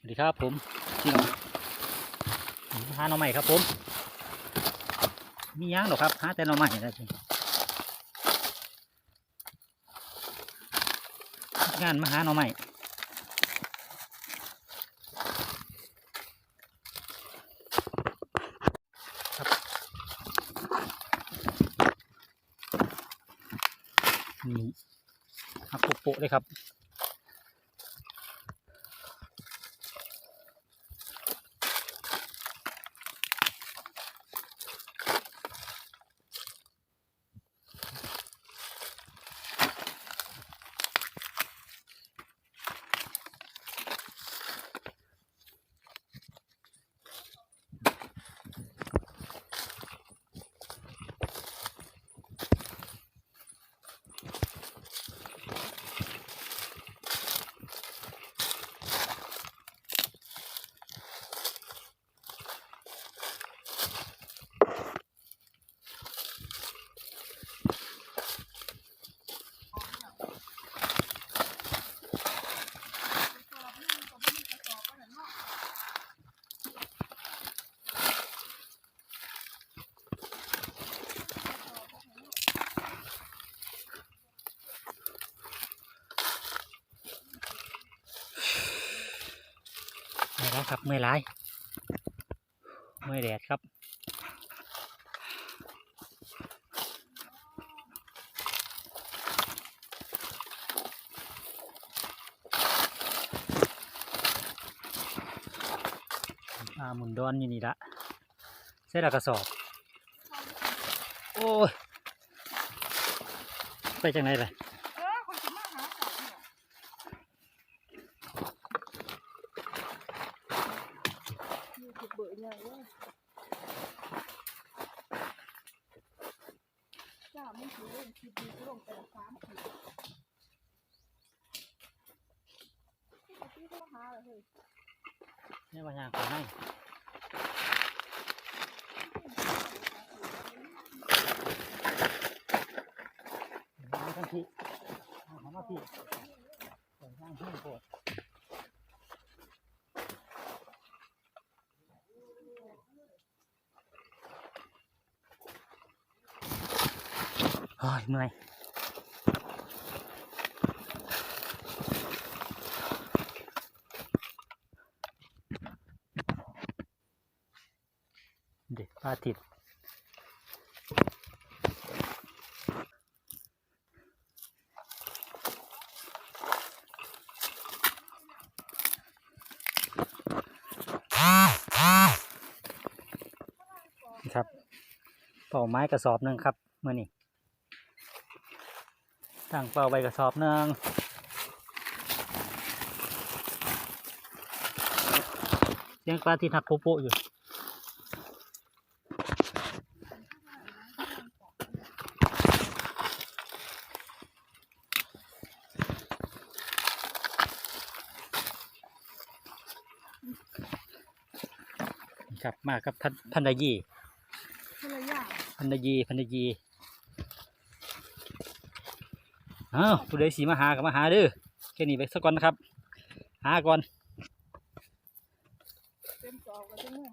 สวัสดีครับผมพี่น้องหาหน่อใหม่ครับผม มีหยังหรอครับหาแต่หน่อใหม่นะทีงานมาหาหน่อใหม่ครับนี่หักโปะๆเลยครับ ไม่แล้วครับเมื่อยร้ายเมื่อยแดดครับอ่าหมุนดอนอยู่นี่ละเส้นละกระสอบ โอ้ย ไปจังไหนเลย เออคนสิมาหาเจ้าเนี่ย ยูทูบเบอร์ใหญ่เว้ยจ้าไม่ถือเล่นคลิปนี้ก็ลงไปละสามคลิปที่ปที่เขาหาเลยเฮ้ย นี่ว่าอย่างของให้เอาทันทีเอาของมาพี่เปิดย่างขึ้นโปรด โอ้ยเมื่อยเด็กพระอาทิตย์นี่ครับเป่าไม้กระสอบหนึ่งครับเมื่อนี้ ตั้งเป่าใบกระสอบหนึ่งเสียงปลาที่ทักโปโปะอยู่ครับมาครับพันพันดายีคนละอย่างพันดายีพันดายี อ้าวผู้ใดสีมาหากับมาหาเด้อแค่นี้ไปสักก่อนนะครับ หาก่อน เต็มจอกันจังเลย